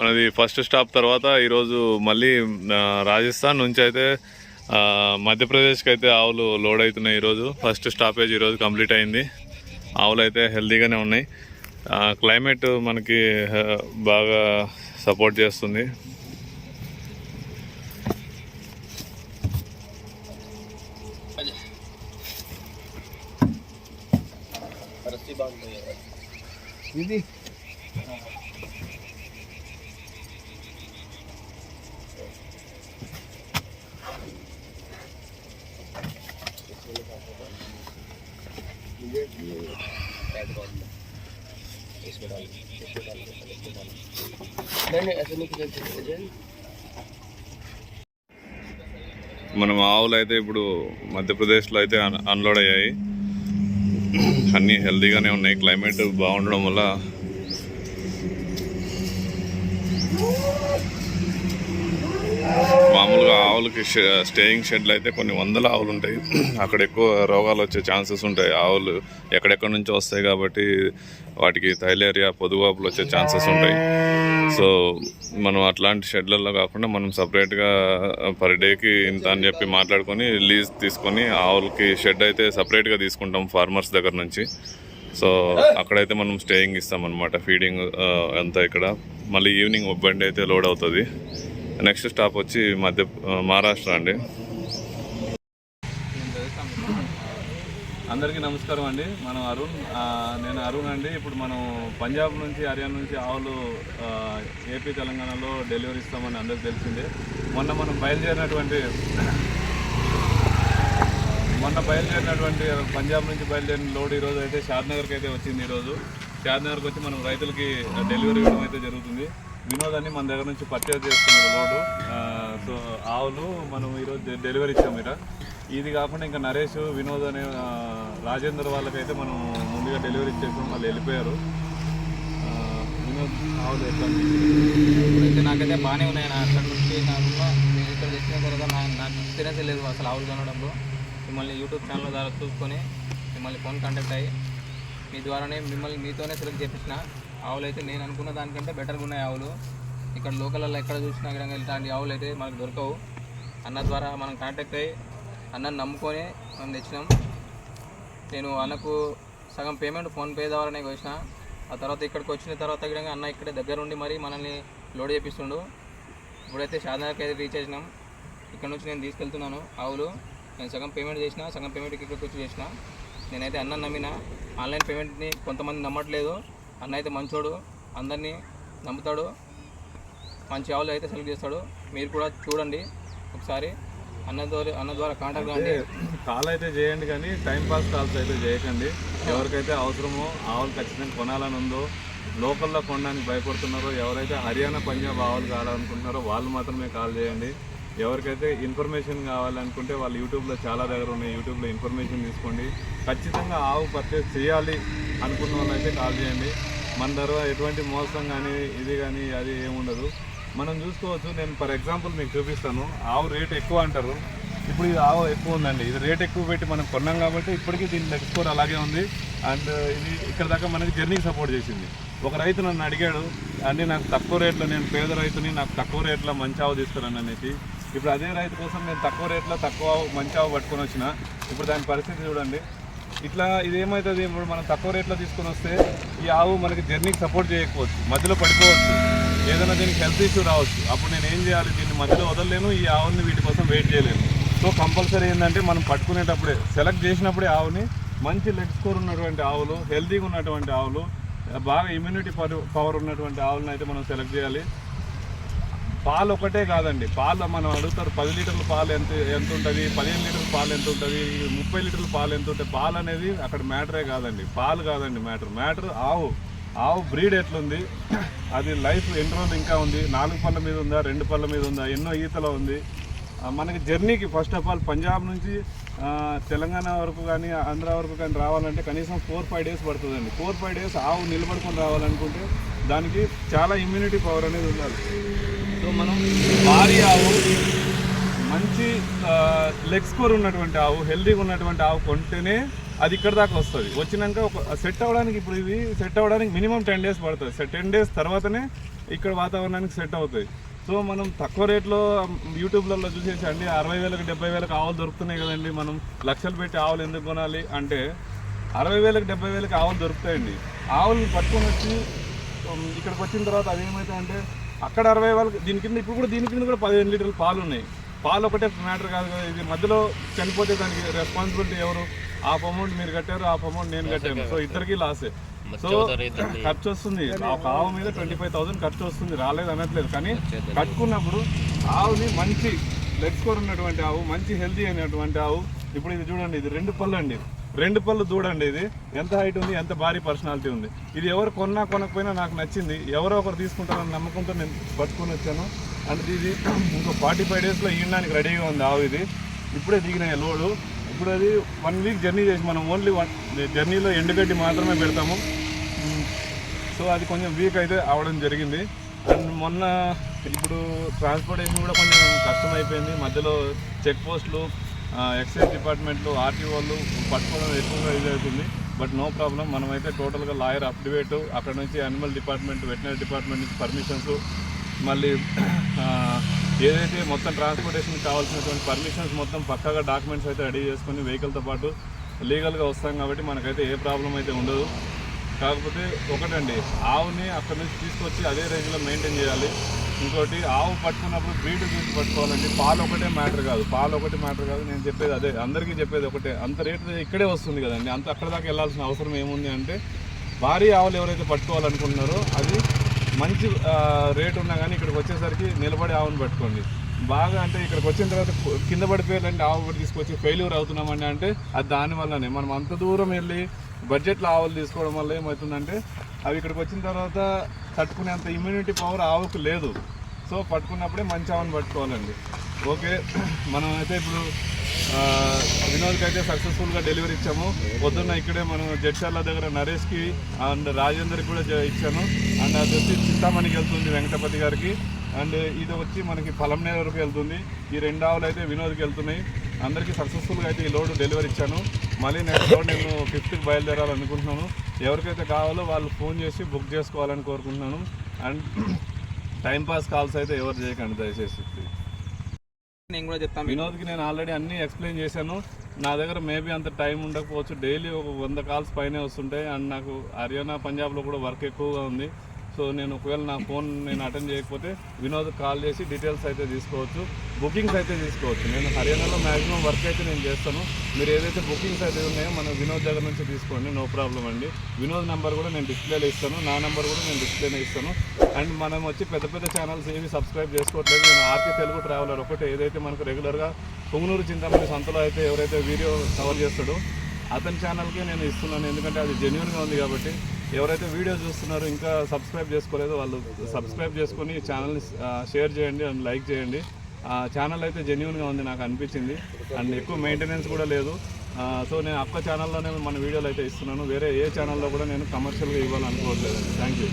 మనది first stop తర్వాత ఈరోజు మళ్ళీ రాజస్థాన్ నుంచి అయితే మధ్యప్రదేశ్కి అయితే ఆవులు లోడ్ అవుతున్నాయి ఈరోజు. ఫస్ట్ స్టాపేజ్ ఈరోజు కంప్లీట్ అయింది. ఆవులు అయితే హెల్తీగానే ఉన్నాయి. క్లైమేట్ మనకి బాగా సపోర్ట్ చేస్తుంది. ఇది? మనం ఆవులు అయితే ఇప్పుడు మధ్యప్రదేశ్లో అయితే అన్లోడ్ అయ్యాయి. అన్నీ హెల్తీగానే ఉన్నాయి. క్లైమేట్ బాగుండడం వల్ల మామూలుగా ఆవులకి స్టేయింగ్ షెడ్లు అయితే కొన్ని వందల ఆవులు ఉంటాయి. అక్కడ ఎక్కువ రోగాలు వచ్చే ఛాన్సెస్ ఉంటాయి. ఆవులు ఎక్కడెక్కడి నుంచో వస్తాయి కాబట్టి వాటికి థైలేరియా పొదువాపులు వచ్చే ఛాన్సెస్ ఉంటాయి. సో మనం అట్లాంటి షెడ్లలో కాకుండా మనం సపరేట్గా పర్ డేకి ఇంత అని చెప్పి మాట్లాడుకొని లీజ్ తీసుకొని ఆవులకి షెడ్ అయితే సపరేట్గా తీసుకుంటాం ఫార్మర్స్ దగ్గర నుంచి. సో అక్కడైతే మనం స్టేయింగ్ ఇస్తాం అనమాట ఫీడింగ్ అంతా ఇక్కడ. మళ్ళీ ఈవినింగ్ బండి అయితే లోడ్ అవుతుంది. నెక్స్ట్ స్టాప్ వచ్చి మధ్య మహారాష్ట్ర అండి. అందరికీ నమస్కారం అండి. మనం అరుణ్ నేను అరుణ్ అండి. ఇప్పుడు మనం పంజాబ్ నుంచి హర్యానా నుంచి ఆవులు ఏపీ తెలంగాణలో డెలివరీ ఇస్తామని అందరికి తెలిసిందే. మొన్న మనం బయలుదేరినటువంటి మొన్న బయలుదేరినటువంటి పంజాబ్ నుంచి బయలుదేరిన లోడ్ ఈరోజు అయితే షాద్నగర్కి అయితే వచ్చింది ఈరోజు. షాద్నగర్కి వచ్చి మనం రైతులకి డెలివరీ ఇవ్వడం అయితే జరుగుతుంది. వినోద్ అని మన దగ్గర నుంచి పర్చేజ్ చేస్తున్నాడు లోడు. సో ఆవులు మనం ఈరోజు డెలివరీ ఇచ్చాము ఇక్కడ ఇది కాకుండా ఇంకా నరేష్ వినోద్ అనే రాజేందర్ వాళ్ళకైతే మనం ముందుగా డెలివరీ ఇచ్చేసాం. వాళ్ళు వెళ్ళిపోయారు. వినోద్ ఆవులు ఎట్లా నాకైతే బాగానే ఉన్నాయి నా అక్కడ నుంచి నాకు నేను ఇక్కడ తెచ్చిన తర్వాత నా నాకు ఎక్స్పీరియన్స్ లేదు అసలు ఆవులు కొనడంలో. మిమ్మల్ని యూట్యూబ్ ఛానల్ ద్వారా చూసుకొని మిమ్మల్ని ఫోన్ కాంటాక్ట్ అయ్యి మీ ద్వారానే మిమ్మల్ని మీతోనే సెలెక్ట్ చేపించిన. ఆవులు అయితే నేను అనుకున్న దానికంటే బెటర్గా ఉన్నాయి ఆవులు. ఇక్కడ లోకల్లో ఎక్కడ చూసినా కూడా ఇలాంటి ఆవులు అయితే మనకు దొరకవు. అన్న ద్వారా మనం కాంటాక్ట్ అయ్యి అన్నని నమ్ముకొని మనం తెచ్చినాం. నేను అన్నకు సగం పేమెంట్ ఫోన్పే ద్వారానే వచ్చిన ఆ తర్వాత ఇక్కడికి వచ్చిన తర్వాత కూడా అన్న ఇక్కడే దగ్గర ఉండి మరి మనల్ని లోడ్ చేపిస్తుండు. ఇప్పుడైతే షాదాకి అయితే రీచ్ చేసినాం. ఇక్కడ నుంచి నేను తీసుకెళ్తున్నాను ఆవులు. నేను సగం పేమెంట్ చేసిన సగం పేమెంట్ ఇక్కడికి వచ్చి చేసిన. నేనైతే అన్న నమ్మిన. ఆన్లైన్ పేమెంట్ని కొంతమంది నమ్మట్లేదు. అన్న అయితే మంచోడు అందరినీ నమ్ముతాడు మంచి ఆవులు అయితే సెలెక్ట్ చేస్తాడు. మీరు కూడా చూడండి ఒకసారి. అన్న ద్వారా అన్న ద్వారా కాంటాక్ట్ కాండి. కాల్ అయితే చేయండి కానీ టైం పాస్ కాల్స్ అయితే చేయకండి. ఎవరికైతే అవసరమో ఆవులు ఖచ్చితంగా కొనాలని ఉందో లోకల్లో కొనడానికి భయపడుతున్నారో ఎవరైతే హర్యానా పంజాబ్ ఆవులు కావాలనుకుంటున్నారో వాళ్ళు మాత్రమే కాల్ చేయండి. ఎవరికైతే ఇన్ఫర్మేషన్ కావాలనుకుంటే వాళ్ళు యూట్యూబ్లో చాలా దగ్గర ఉన్నాయి. యూట్యూబ్లో ఇన్ఫర్మేషన్ తీసుకోండి. ఖచ్చితంగా ఆవు పర్చేస్ చేయాలి అనుకున్న వాళ్ళైతే కాల్ చేయండి. మన దగ్గర ఎటువంటి మోసం కానీ ఇది కానీ అది ఏముండదు మనం చూసుకోవచ్చు. నేను ఫర్ ఎగ్జాంపుల్ మీకు చూపిస్తాను. ఆవు రేట్ ఎక్కువ అంటారు. ఇప్పుడు ఇది ఆవు ఎక్కువ ఉందండి. ఇది రేట్ ఎక్కువ పెట్టి మనం కొన్నాం కాబట్టి ఇప్పటికీ దీని లెగ్ స్కోర్ అలాగే ఉంది. అండ్ ఇది ఇక్కడ దాకా మనకి జర్నీకి సపోర్ట్ చేసింది. ఒక రైతు నన్ను అడిగాడు అన్నీ నాకు తక్కువ రేట్లో నేను పేద రైతుని నాకు తక్కువ రేట్లో మంచి ఆవు తీసుకురాను అనేసి. ఇప్పుడు అదే రైతు కోసం నేను తక్కువ రేట్లో తక్కువ ఆవు మంచి ఆవు పట్టుకొని వచ్చిన. ఇప్పుడు దాని పరిస్థితి చూడండి. ఇట్లా ఇదేమవుతుంది ఇప్పుడు మనం తక్కువ రేట్లో తీసుకొని వస్తే ఈ ఆవు మనకి జర్నీకి సపోర్ట్ చేయకపోవచ్చు. మధ్యలో పడిపోవచ్చు. ఏదైనా దీనికి హెల్త్ ఇష్యూ రావచ్చు. అప్పుడు నేను ఏం చేయాలి? దీన్ని మధ్యలో వదలలేను. ఈ ఆవుని వీటి కోసం వెయిట్ చేయలేను. సో కంపల్సరీ ఏంటంటే మనం పట్టుకునేటప్పుడే సెలెక్ట్ చేసినప్పుడే ఆవుని మంచి లెగ్ స్కోర్ ఉన్నటువంటి ఆవులు హెల్తీగా ఉన్నటువంటి ఆవులు బాగా ఇమ్యూనిటీ పవర్ ఉన్నటువంటి ఆవులను అయితే మనం సెలెక్ట్ చేయాలి. పాలు ఒకటే కాదండి. పాలు మనం అడుగుతారు పది లీటర్ల పాలు ఎంత ఎంత ఉంటుంది? పదిహేను లీటర్ల పాలు ఎంత ఉంటుంది? ముప్పై లీటర్ల పాలు ఎంత ఉంటుంది? పాలు అనేది అక్కడ మ్యాటరే కాదండి. పాలు కాదండి మ్యాటర్. మ్యాటర్ ఆవు. ఆవు బ్రీడ్ ఎట్లుంది? అది లైఫ్ ఎన్ని రోజులు ఇంకా ఉంది? నాలుగు పళ్ళ మీద ఉందా? రెండు పళ్ళ మీద ఉందా? ఎన్నో ఈతలో ఉంది. మనకి జర్నీకి ఫస్ట్ ఆఫ్ ఆల్ పంజాబ్ నుంచి తెలంగాణ వరకు కానీ ఆంధ్ర వరకు కానీ రావాలంటే కనీసం ఫోర్ ఫైవ్ డేస్ పడుతుందండి. ఫోర్ ఫైవ్ డేస్ ఆవు నిలబడుకొని రావాలనుకుంటే దానికి చాలా ఇమ్యూనిటీ పవర్ అనేది ఉండాలి. సో మనం భారీ ఆవు మంచి లెగ్ స్కోర్ ఉన్నటువంటి ఆవు హెల్దీగా ఉన్నటువంటి ఆవు కొంటేనే అది ఇక్కడ దాకా వస్తుంది. వచ్చినాక ఒక సెట్ అవ్వడానికి ఇప్పుడు ఇది సెట్ అవ్వడానికి మినిమం టెన్ డేస్ పడుతుంది. టెన్ డేస్ తర్వాతనే ఇక్కడ వాతావరణానికి సెట్ అవుతాయి సో మనం తక్కువ రేట్లో యూట్యూబ్లలో చూసేసి అండి అరవై వేలకు డెబ్బై వేలకు ఆవులు దొరుకుతున్నాయి కదండి. మనం లక్షలు పెట్టి ఆవులు ఎందుకు కొనాలి అంటే అరవై వేలకు డెబ్బై వేలకు ఆవులు దొరుకుతాయండి. ఆవులు పట్టుకొని వచ్చి ఇక్కడికి వచ్చిన తర్వాత అవి అంటే అక్కడ అరవై వాళ్ళకి దీని కింద ఇప్పుడు కూడా దీని కింద కూడా పదిహేను లీటర్ల పాలు ఉన్నాయి. పాలు ఒకటే మ్యాటర్ కాదు కదా ఇది మధ్యలో చనిపోతే దానికి రెస్పాన్సిబిలిటీ ఎవరు? హాఫ్ అమౌంట్ మీరు కట్టారు హాఫ్ అమౌంట్ నేను కట్టాను. సో ఇద్దరికి లాసే సో ఖర్చు వస్తుంది. ఒక ఆవు మీద ట్వంటీ ఫైవ్ థౌసండ్ ఖర్చు వస్తుంది. రాలేదు అనట్లేదు. కానీ కట్టుకున్నప్పుడు ఆవుని మంచి లెగ్ స్కోర్ ఉన్నటువంటి ఆవు మంచి హెల్తీ అయినటువంటి ఆవు. ఇప్పుడు ఇది చూడండి ఇది రెండు పళ్ళు అండి. రెండు పళ్ళు చూడండి ఇది. ఎంత హైట్ ఉంది ఎంత భారీ పర్సనాలిటీ ఉంది. ఇది ఎవరు కొన్నా కొనకపోయినా నాకు నచ్చింది. ఎవరో ఒకరు తీసుకుంటారని నమ్మకంతో నేను పట్టుకొని వచ్చాను. అంటే ఇది ఇంకో ఫార్టీ ఫైవ్ డేస్లో ఈయడానికి రెడీగా ఉంది ఆవు ఇది. ఇప్పుడే దిగినాయి లోడు. ఇప్పుడు అది వన్ వీక్ జర్నీ చేసి మనం ఓన్లీ వన్ జర్నీలో ఎండుగడ్డి మాత్రమే పెడతాము. సో అది కొంచెం వీక్ అయితే అవడం జరిగింది. అండ్ మొన్న ఇప్పుడు ట్రాన్స్పోర్టేషన్ కూడా కొంచెం కష్టం అయిపోయింది మధ్యలో చెక్ పోస్టులు ఎక్సైజ్ డిపార్ట్మెంట్లు ఆర్టీఓలు పట్టుకోవడం ఎక్కువగా ఇది అవుతుంది. బట్ నో ప్రాబ్లం మనమైతే టోటల్గా లాయర్ అప్డివేట్ అక్కడ నుంచి అనిమల్ డిపార్ట్మెంట్ వెటనరీ డిపార్ట్మెంట్ నుంచి పర్మిషన్స్ మళ్ళీ ఏదైతే మొత్తం ట్రాన్స్పోర్టేషన్ కావాల్సినటువంటి పర్మిషన్స్ మొత్తం పక్కాగా డాక్యుమెంట్స్ అయితే రెడీ చేసుకుని వెహికల్తో పాటు లీగల్గా వస్తాం కాబట్టి మనకైతే ఏ ప్రాబ్లం అయితే ఉండదు. కాకపోతే ఒకటండి ఆవుని అక్కడ నుంచి తీసుకొచ్చి అదే రేంజ్లో మెయింటైన్ చేయాలి. ఇంకోటి ఆవు పట్టుకున్నప్పుడు బ్రీడ్ చూసి పట్టుకోవాలండి పాలు ఒకటే మ్యాటర్ కాదు. పాలు ఒకటే మ్యాటర్ కాదు. నేను చెప్పేది అదే. అందరికీ చెప్పేది ఒకటే. అంత రేటు ఇక్కడే వస్తుంది కదండి. అంత అక్కడ దాకా వెళ్ళాల్సిన అవసరం ఏముంది అంటే భారీ ఆవులు ఎవరైతే పట్టుకోవాలనుకుంటున్నారో అది మంచి రేటు రేట్ ఉన్నా కానీ ఇక్కడికి వచ్చేసరికి నిలబడి ఆవును పట్టుకోండి. బాగా అంటే ఇక్కడికి వచ్చిన తర్వాత కింద పడిపోయాలంటే ఆవు కూడా తీసుకొచ్చి ఫెయిల్యూర్ అవుతున్నామండి అంటే అది దానివల్లనే మనం అంత దూరం వెళ్ళి బడ్జెట్లో ఆవులు తీసుకోవడం వల్ల ఏమవుతుందంటే అవి ఇక్కడికి వచ్చిన తర్వాత తట్టుకునేంత ఇమ్యూనిటీ పవర్ ఆవుకు లేదు. సో పట్టుకున్నప్పుడే మంచి ఆవును పట్టుకోవాలండి. ఓకే మనం అయితే ఇప్పుడు వినోద్కి అయితే సక్సెస్ఫుల్గా డెలివరీ ఇచ్చాము. పొద్దున్న ఇక్కడే మనం జడ్చర్ల దగ్గర నరేష్కి అండ్ రాజేందర్కి కూడా ఇచ్చాను. అండ్ అది వచ్చి చింతామణికి వెళ్తుంది వెంకటపతి గారికి. అండ్ ఇది వచ్చి మనకి పలంనేరు వరకు వెళ్తుంది. ఈ రెండు ఆవులు అయితే వినోద్కి వెళ్తున్నాయి. అందరికీ సక్సెస్ఫుల్గా అయితే ఈ లోడ్ డెలివరీ ఇచ్చాను. మళ్ళీ నెక్స్ట్ లోడ్ నేను ఫిఫ్త్కి బయలుదేరాలనుకుంటున్నాను. ఎవరికైతే కావాలో వాళ్ళు ఫోన్ చేసి బుక్ చేసుకోవాలని కోరుకుంటున్నాను. అండ్ టైంపాస్ కాల్స్ అయితే ఎవరు చేయకండి దయచేసి. నేను కూడా చెప్తాను. వినోద్కి నేను ఆల్రెడీ అన్నీ ఎక్స్ప్లెయిన్ చేశాను. నా దగ్గర మేబీ అంత టైం ఉండకపోవచ్చు. డైలీ ఒక వంద కాల్స్ పైనే వస్తుంటాయి. అండ్ నాకు హర్యానా పంజాబ్లో కూడా వర్క్ ఎక్కువగా ఉంది. సో నేను ఒకవేళ నా ఫోన్ నేను అటెండ్ చేయకపోతే వినోద్ కాల్ చేసి డీటెయిల్స్ అయితే తీసుకోవచ్చు బుకింగ్స్ అయితే తీసుకోవచ్చు. నేను హర్యానాలో మ్యాక్సిమం వర్క్ అయితే నేను చేస్తాను. మీరు ఏదైతే బుకింగ్స్ అయితే ఉన్నాయో మన వినోద్ దగ్గర నుంచి తీసుకోండి నో ప్రాబ్లం అండి. వినోద్ నెంబర్ కూడా నేను డిస్ప్లేలో ఇస్తాను నా నెంబర్ కూడా నేను డిస్ప్లేలో ఇస్తాను. అండ్ మనం వచ్చి పెద్ద పెద్ద ఛానల్స్ ఏవి సబ్స్క్రైబ్ చేసుకోవట్లేదు. నేను ఆర్కే తెలుగు ట్రావెలర్ ఒకటి ఏదైతే మనకు రెగ్యులర్గా పొంగునూరు చింతామణి సంతలో అయితే ఎవరైతే వీడియో కవర్ చేస్తాడో అతని ఛానల్కే నేను ఇస్తున్నాను. ఎందుకంటే అది జెన్యున్గా ఉంది కాబట్టి ఎవరైతే వీడియో చూస్తున్నారో ఇంకా సబ్స్క్రైబ్ చేసుకోలేదో వాళ్ళు సబ్స్క్రైబ్ చేసుకొని ఛానల్ని షేర్ చేయండి అండ్ లైక్ చేయండి. ఆ ఛానల్ అయితే జెన్యున్గా ఉంది నాకు అనిపించింది. అండ్ ఎక్కువ మెయింటెనెన్స్ కూడా లేదు. సో నేను అక్క ఛానల్లోనే మన వీడియోలు అయితే ఇస్తున్నాను. వేరే ఏ ఛానల్లో కూడా నేను కమర్షియల్గా ఇవ్వాలనుకోవట్లేదు. Thank you